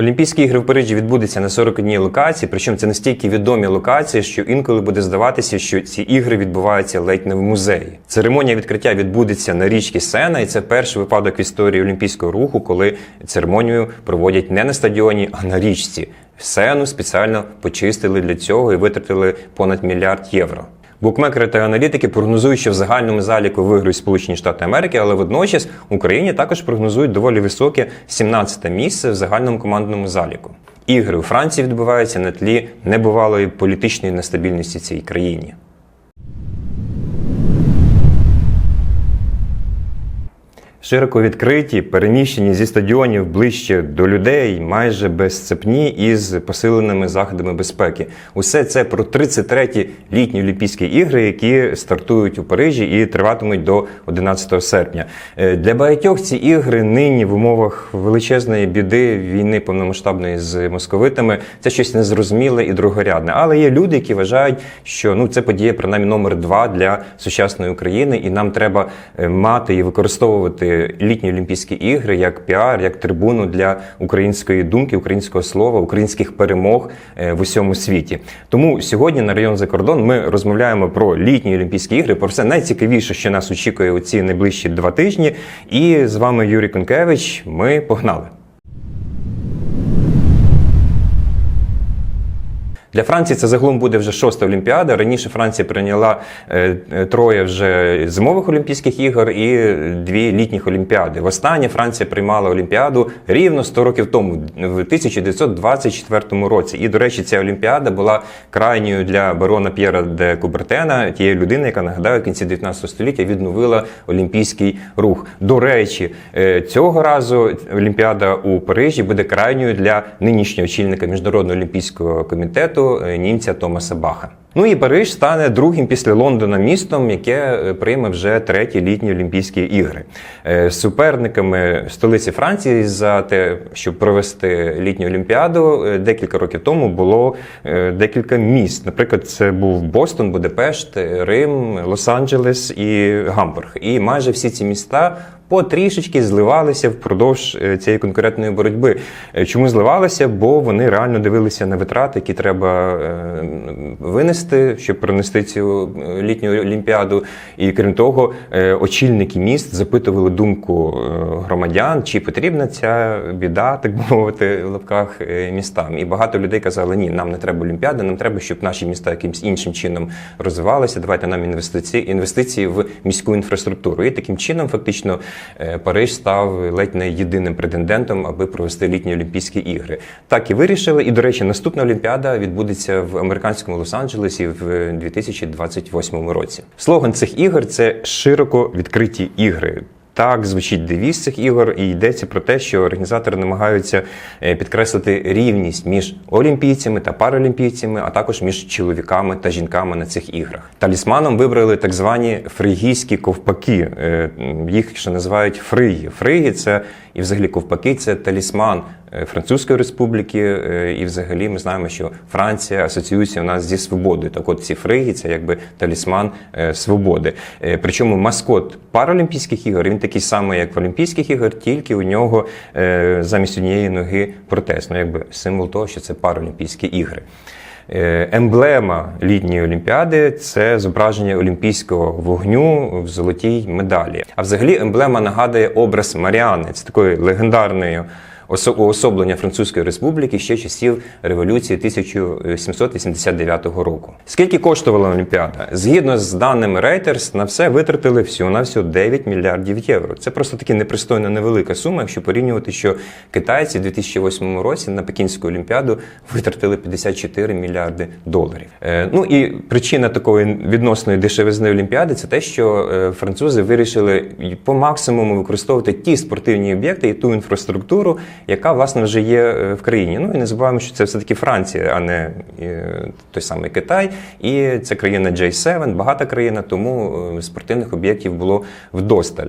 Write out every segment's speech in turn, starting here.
Олімпійські ігри в Парижі відбудуться на 41 локації, причому це настільки відомі локації, що інколи буде здаватися, що ці ігри відбуваються ледь не в музеї. Церемонія відкриття відбудеться на річці Сена, і це перший випадок в історії олімпійського руху, коли церемонію проводять не на стадіоні, а на річці. Сену спеціально почистили для цього і витратили понад мільярд євро. Букмекери та аналітики прогнозують, що в загальному заліку виграють Сполучені Штати Америки, але водночас Україні також прогнозують доволі високе 17 місце в загальному командному заліку. Ігри у Франції відбуваються на тлі небувалої політичної нестабільності цій країні. Широко відкриті, переміщені зі стадіонів ближче до людей, майже безцепні із посиленими заходами безпеки. Усе це про 33-ті літні Олімпійські ігри, які стартують у Парижі і триватимуть до 11 серпня. Е, Для багатьох ці ігри нині в умовах величезної біди війни повномасштабної з московитами це щось незрозуміле і другорядне. Але є люди, які вважають, що ну це подія принаймні номер два для сучасної України, і нам треба е, мати і використовувати літні Олімпійські ігри як піар, як трибуну для української думки, українського слова, українських перемог е, в усьому світі. Тому сьогодні на район за кордон ми розмовляємо про літні Олімпійські ігри, про все найцікавіше, що нас очікує у ці найближчі два тижні. І з вами Юрій Конкевич. Ми погнали. Для Франції це загалом буде вже шоста Олімпіада. Раніше Франція прийняла е, е, троє вже зимових Олімпійських ігор і дві літніх Олімпіади. Востаннє Франція приймала Олімпіаду рівно 100 років тому, в 1924 році. І, до речі, ця Олімпіада була крайньою для барона П'єра де Кубертена, тієї людини, яка нагадаю, в кінці 19 століття відновила олімпійський рух. До речі, е, цього разу Олімпіада у Парижі буде крайньою для нинішнього очільника міжнародного олімпійського комітету е, німця Томаса Баха. Ну і Париж стане другим після Лондона містом, яке е, прийме вже треті літні Олімпійські ігри. Е, Суперниками столиці Франції за те, щоб провести літню Олімпіаду, декілька років тому було декілька міст. Наприклад, це був Бостон, Будапешт, Рим, Лос-Анджелес і Гамбург. І майже всі ці міста. Потрішечки зливалися впродовж е, цієї конкурентної боротьби. Е, Чому зливалися? Бо вони реально дивилися на витрати, які треба е, винести, щоб пронести цю літню олімпіаду. І крім того, очільники міст запитували думку громадян, чи потрібна ця біда, так мовити, в лапках містам. І багато людей казали: ні, нам не треба олімпіади, нам треба, щоб наші міста якимось іншим чином розвивалися. Давайте нам інвестиції інвестиції в міську інфраструктуру. І таким чином, фактично, Париж став ледь не єдиним претендентом, аби провести літні Олімпійські ігри. Так і вирішили. І, до речі, наступна Олімпіада відбудеться в американському Лос-Анджелесі в 2028 році. Слоган цих ігор це широко відкриті ігри. Так звучить девіз цих ігор, і йдеться про те, що організатори намагаються е, підкреслити рівність між олімпійцями та паралімпійцями, а також між чоловіками та жінками на цих іграх. Талісманом вибрали так звані фригійські ковпаки. Е, Їх ще називають фриги. Фриги це і взагалі ковпаки це талісман Французької республіки. е, І взагалі ми знаємо, що Франція асоціюється у нас зі свободою. Так от ці фриги це якби талісман е, свободи. Е, Причому маскот Паралімпійських ігор він такий самий, як в Олімпійських ігор, тільки у нього е, замість однієї ноги протез. Ну, якби символ того, що це Паралімпійські ігри. Е, Емблема літньої олімпіади це зображення олімпійського вогню в золотій медалі. А взагалі емблема нагадує образ Маріани. Це такої легендарної осо- уособлення Французької республіки ще часів революції 1789 року. Скільки коштувала Олімпіада? Згідно з даними Reuters, на все витратили всього на всього 9 мільярдів євро. Це просто таки непристойно невелика сума, якщо порівнювати, що китайці в 2008 році на Пекінську олімпіаду витратили 54 мільярди доларів. Е, ну і причина такої відносної дешевизни олімпіади це те, що е, французи вирішили по максимуму використовувати ті спортивні об'єкти і ту інфраструктуру, яка власне вже є е, в країні. Ну і не забуваємо, що це все таки Франція, а не е, той самий Китай. І це країна J7, багата країна, тому е, спортивних об'єктів було вдосталь.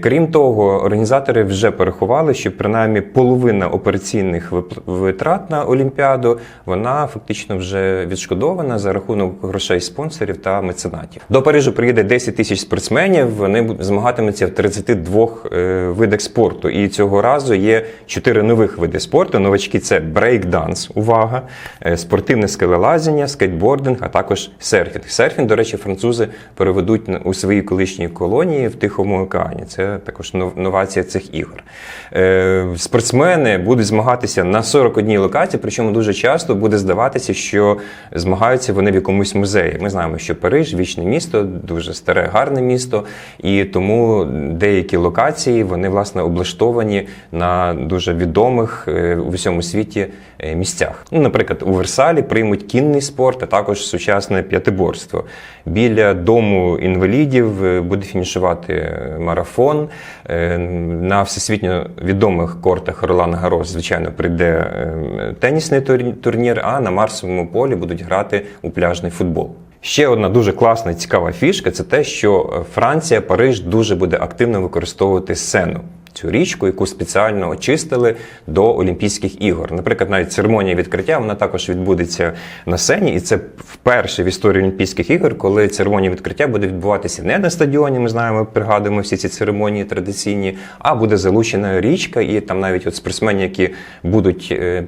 Крім того, організатори вже порахували, що принаймні половина операційних витрат на Олімпіаду вона фактично вже відшкодована за рахунок грошей спонсорів та меценатів. До Парижу приїде 10 тисяч спортсменів. Вони змагатимуться в 32 е, видах спорту. І цього разу є чотири чотири нових види спорту. Новачки це брейк-данс, увага, е, спортивне скелелазіння, скейтбординг, а також серфінг. Серфінг, до речі, французи переведуть у свої колишні колонії в Тихому океані. Це також новація цих ігор. Е, Спортсмени будуть змагатися на 41 локації, причому дуже часто буде здаватися, що змагаються вони в якомусь музеї. Ми знаємо, що Париж вічне місто, дуже старе, гарне місто, і тому деякі локації вони власне облаштовані на дуже відомих е, у всьому світі е, місцях. Ну, наприклад, у Версалі приймуть кінний спорт, а також сучасне п'ятиборство. Біля дому інвалідів е, буде фінішувати е, марафон. Е, На всесвітньо відомих кортах Ролан Гарос, звичайно, прийде е, тенісний турнір, а на Марсовому полі будуть грати у пляжний футбол. Ще одна дуже класна і цікава фішка це те, що е, Франція, Париж дуже буде активно використовувати сену. Цю річку, яку спеціально очистили до Олімпійських ігор. Наприклад, навіть церемонія відкриття вона також відбудеться на сцені, і це вперше в історії Олімпійських ігор, коли церемонія відкриття буде відбуватися не на стадіоні. Ми знаємо, пригадуємо всі ці церемонії традиційні, а буде залучена річка, і там навіть от спортсмени, які будуть е,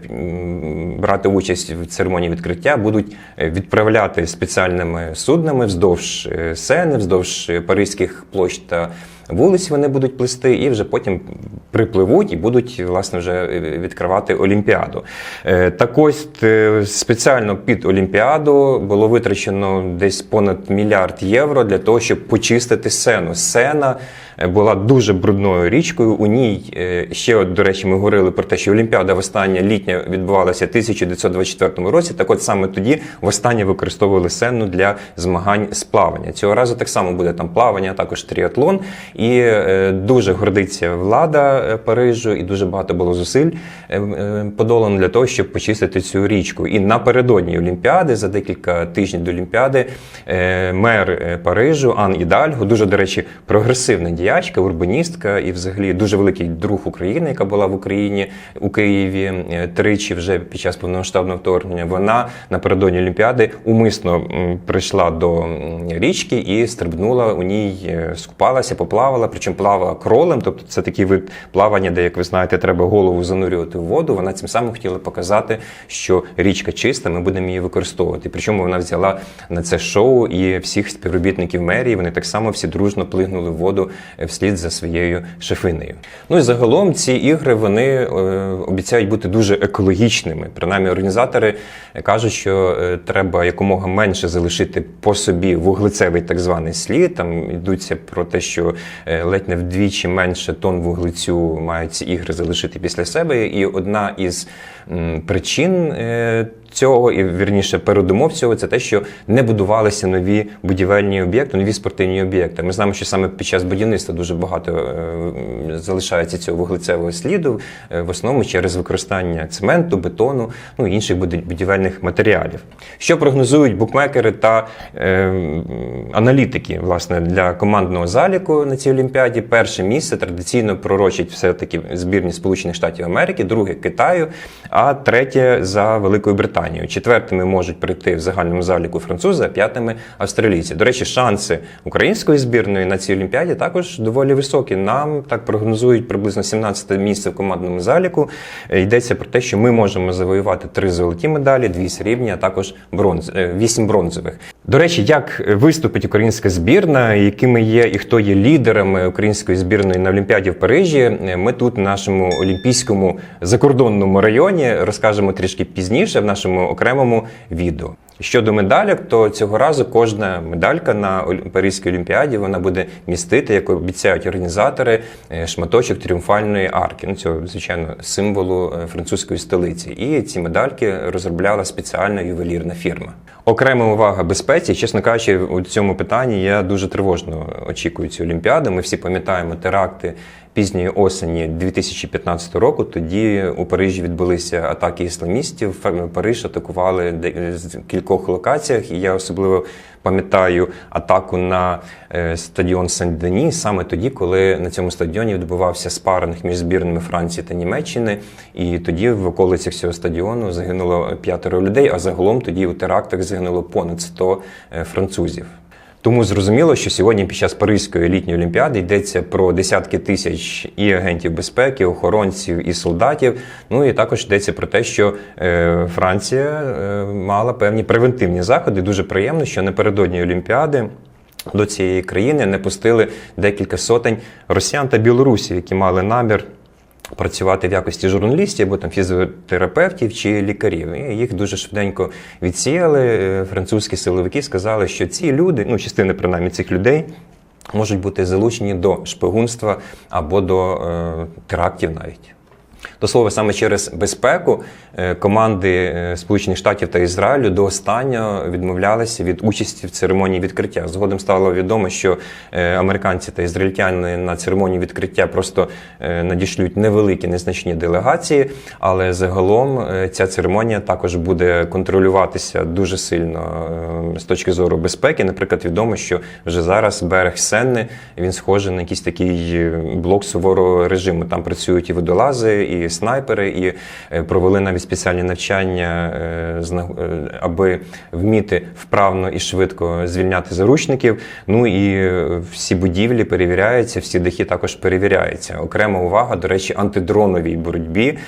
брати участь в церемонії відкриття, будуть е, відправляти спеціальними суднами вздовж е, сени, вздовж паризьких площ та вулиць вони будуть плисти, і вже потім припливуть і будуть власне вже відкривати Олімпіаду. Е, Так ось е, спеціально під Олімпіаду було витрачено десь понад мільярд євро для того, щоб почистити сену. Сена е, була дуже брудною річкою. У ній е, ще до речі, ми говорили про те, що Олімпіада востаннє літня відбувалася в 1924 році. Так от саме тоді востаннє використовували сену для змагань з плавання. Цього разу так само буде там плавання, також тріатлон. І е, дуже гордиться влада е, Парижу, і дуже багато було зусиль подолано для того, щоб почистити цю річку. І напередодні Олімпіади, за декілька тижнів до Олімпіади, мер Парижу Ан Ідальго, дуже, до речі, прогресивний прогресивна діячка, урбаністка і взагалі дуже великий друг України, яка була в Україні у Києві е, тричі вже під час повномасштабного вторгнення. Вона напередодні Олімпіади умисно прийшла до річки і стрибнула у ній, е, скупалася, поплавала, причому плавала кролем. Тобто це такий вид плавання, де, як ви знаєте, треба голову занурювати в воду. Вона цим самим хотіла показати, що річка чиста, ми будемо її використовувати. Причому вона взяла на це шоу і всіх співробітників мерії. Вони так само всі дружно плигнули в воду вслід за своєю шефинею. Ну і загалом ці ігри вони е, обіцяють бути дуже екологічними. Принаймні, організатори кажуть, що е, треба якомога менше залишити по собі вуглецевий так званий слід. Там йдуться про те, що е, ледь не вдвічі менше тонн вуглецю мають ці ігри залишити після себе. І одна із причин е, цього, і вірніше передумов цього, це те, що не будувалися нові будівельні об'єкти, нові спортивні об'єкти. Ми знаємо, що саме під час будівництва дуже багато е, залишається цього вуглецевого сліду, е, в основному через використання цементу, бетону, ну і інших будівельних матеріалів. Що прогнозують букмекери та е, аналітики власне для командного заліку на цій олімпіаді? Перше місце традиційно пророчить все-таки збірні Сполучених Штатів Америки, друге Китаю, а третє за Великою Британією. Четвертими можуть прийти в загальному заліку французи, а п'ятими австралійці. До речі, шанси української збірної на цій олімпіаді також доволі високі. Нам так прогнозують приблизно 17 місце в командному заліку. Е, Йдеться про те, що ми можемо завоювати три золоті медалі, дві срібні, а також бронз, е, вісім бронзових. До речі, як виступить українська збірна, якими є і хто є лідерами української збірної на Олімпіаді в Парижі, е, ми тут в нашому олімпійському закордонному районі розкажемо трішки пізніше в нашому окремому відео. Щодо медалек, то цього разу кожна медалька на Паризькій олімпіаді вона буде містити, як обіцяють організатори, е, шматочок тріумфальної арки. Ну цього звичайно символу е, французької столиці. І ці медальки розробляла спеціальна ювелірна фірма. Окрема увага безпеці. Чесно кажучи, у цьому питанні я дуже тривожно очікую цю олімпіаду. Ми всі пам'ятаємо теракти пізньої осені 2015 року. Тоді у Парижі відбулися атаки ісламістів. Париж атакували з кількох локаціях, і я особливо пам'ятаю атаку на е, стадіон Сен-Дені саме тоді, коли на цьому стадіоні відбувався спаринг між збірними Франції та Німеччини. І тоді в околицях цього стадіону загинуло п'ятеро людей, а загалом тоді у терактах загинуло понад 100 е, французів. Тому зрозуміло, що сьогодні під час Паризької літньої олімпіади йдеться про десятки тисяч і агентів безпеки, охоронців і солдатів. Ну і також йдеться про те, що е, Франція е, мала певні превентивні заходи. Дуже приємно, що напередодні Олімпіади. До цієї країни не пустили декілька сотень росіян та білорусів, які мали намір працювати в якості журналістів або там фізіотерапевтів чи лікарів. І їх дуже швиденько відсіяли. Е, Французькі силовики сказали, що ці люди, ну частина принаймні цих людей. Можуть бути залучені до шпигунства або до е, терактів навіть. До слова, саме через безпеку е, команди е, Сполучених Штатів та Ізраїлю до останнього відмовлялися від участі в церемонії відкриття. Згодом стало відомо, що е, американці та ізраїльтяни на церемонію відкриття просто надішлють невеликі незначні делегації, але загалом ця церемонія також буде контролюватися дуже сильно з точки зору безпеки. Наприклад, відомо, що вже зараз берег Сенни він схожий на якийсь такий блок суворого режиму. Там працюють і водолази, і снайпери, і е, провели навіть спеціальні навчання, е, е, аби вміти вправно і швидко звільняти заручників. Ну і всі будівлі перевіряються, всі дахи також перевіряються. Окрема увага, до речі, антидроновій боротьбі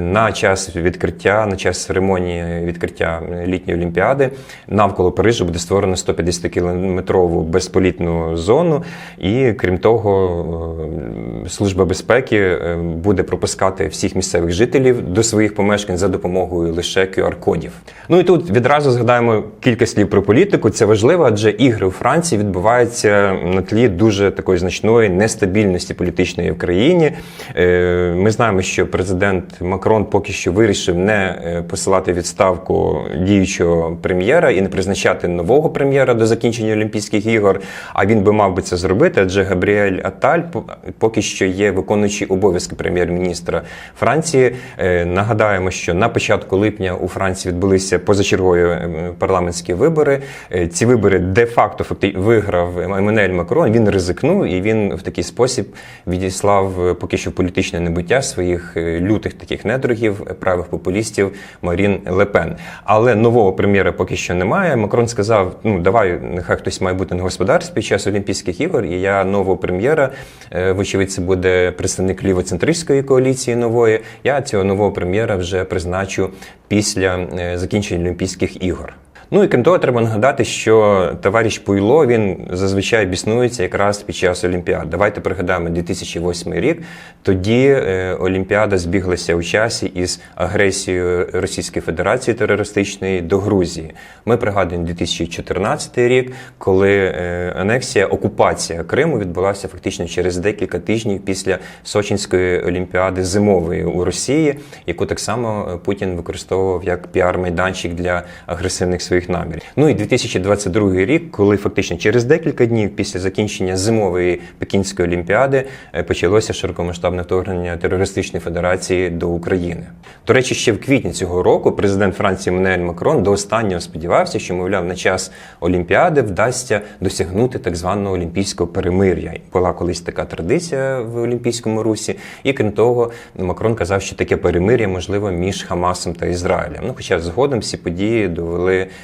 на час відкриття, на час церемонії відкриття літньої олімпіади навколо Парижу буде створено 150-кілометрову безполітну зону, і крім того, служба безпеки буде пропускати всіх місцевих жителів до своїх помешкань за допомогою лише QR-кодів. Ну і тут відразу згадаємо кілька слів про політику. Це важливо, адже ігри у Франції відбуваються на тлі дуже такої значної нестабільності політичної в країні. Е, Ми знаємо, що президент Макрон поки що вирішив не е, посилати відставку діючого прем'єра і не призначати нового прем'єра до закінчення Олімпійських ігор. А він би мав би це зробити, адже Габріель Аталь по- поки що є виконуючий обов'язки прем'єр-міністра Франції. Е, Нагадаємо, що на початку липня у Франції відбулися позачергові е, парламентські вибори. Е, Ці вибори де-факто виграв Еммануель Макрон. Він ризикнув і він в такий спосіб відіслав поки що політичне небуття своїх лютих таких недругів, правих популістів Марін Лепен. Але нового прем'єра поки що немає. Макрон сказав: ну давай, нехай хтось має бути на господарстві під час Олімпійських ігор. І я нового прем'єра, вочевидь, це буде представник лівоцентристської коаліції нової. Я цього нового прем'єра вже призначу після е, закінчення Олімпійських ігор. Ну і крім того, треба нагадати, що товариш Пуйло він зазвичай біснується якраз під час Олімпіад. Давайте пригадаємо 2008 рік. Тоді е, Олімпіада збіглася у часі із агресією Російської Федерації терористичної до Грузії. Ми пригадуємо 2014 рік, коли е, анексія, окупація Криму відбулася фактично через декілька тижнів після Сочинської олімпіади зимової у Росії, яку так само Путін використовував як піар-майданчик для агресивних своїх намірів. Ну і 2022 рік, коли фактично через декілька днів після закінчення зимової Пекінської олімпіади е, почалося широкомасштабне вторгнення терористичної федерації до України. До речі, ще в квітні цього року президент Франції Еммануель Макрон до останнього сподівався, що мовляв на час Олімпіади вдасться досягнути так званого олімпійського перемир'я. Була колись така традиція в Олімпійському русі, і крім того, Макрон казав, що таке перемир'я можливо між Хамасом та Ізраїлем. Ну, хоча згодом всі події довели.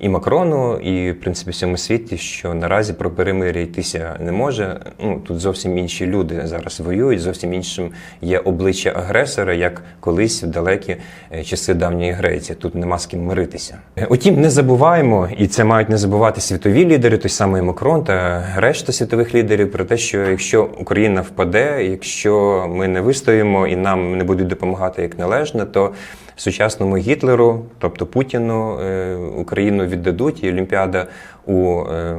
І Макрону, і в принципі всьому світі, що наразі про перемир'я йтися не може. Ну тут зовсім інші люди зараз воюють, зовсім іншим є обличчя агресора, як колись в далекі е, часи давньої Греції. Тут нема з ким миритися. Е, Утім, не забуваємо, і це мають не забувати світові лідери, той самий Макрон та решта світових лідерів, про те, що якщо Україна впаде, якщо ми не вистоїмо і нам не будуть допомагати як належно, то сучасному Гітлеру, тобто Путіну, е, Україну віддадуть, і Олімпіада у е,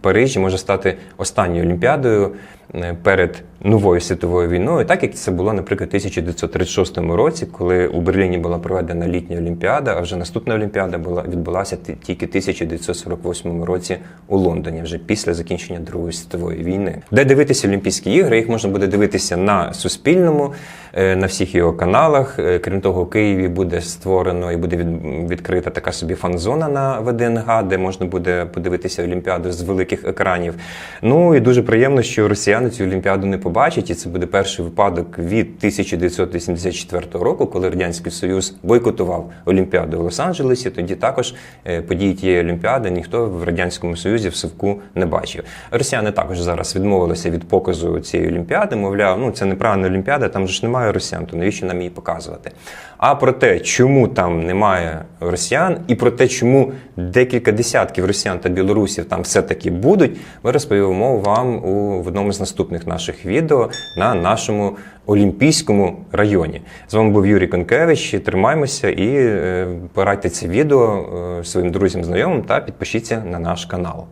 Парижі може стати останньою Олімпіадою е, перед новою світовою війною, так як це було, наприклад, у 1936 році, коли у Берліні була проведена літня Олімпіада, а вже наступна Олімпіада була відбулася ті- тільки в 1948 році у Лондоні, вже після закінчення Другої світової війни. Де дивитися Олімпійські ігри? Їх можна буде дивитися на Суспільному, е, на всіх його каналах. Крім того, у Києві буде створено і буде відкрита така собі фан-зона на ВДНГ, де можна буде подивитися Олімпіаду з великих екранів. Ну і дуже приємно, що росіяни цю Олімпіаду не побачать, і це буде перший випадок від 1984 року, коли радянський союз бойкотував Олімпіаду в Лос-Анджелесі. Тоді також е, події тієї Олімпіади ніхто в радянському союзі в Сивку не бачив. Росіяни також зараз відмовилися від показу цієї Олімпіади. Мовляв, ну це неправильна Олімпіада, там же ж немає росіян, то навіщо нам її показувати? А про те, чому там немає росіян, і про те, чому декілька десятків росіян та білорусів там все-таки будуть, ми розповімо вам у в одному з наступних наших відео на нашому Олімпійському районі. З вами був Юрій Конкевич. Тримаймося і е, порадьте це відео е, своїм друзям, знайомим та підпишіться на наш канал.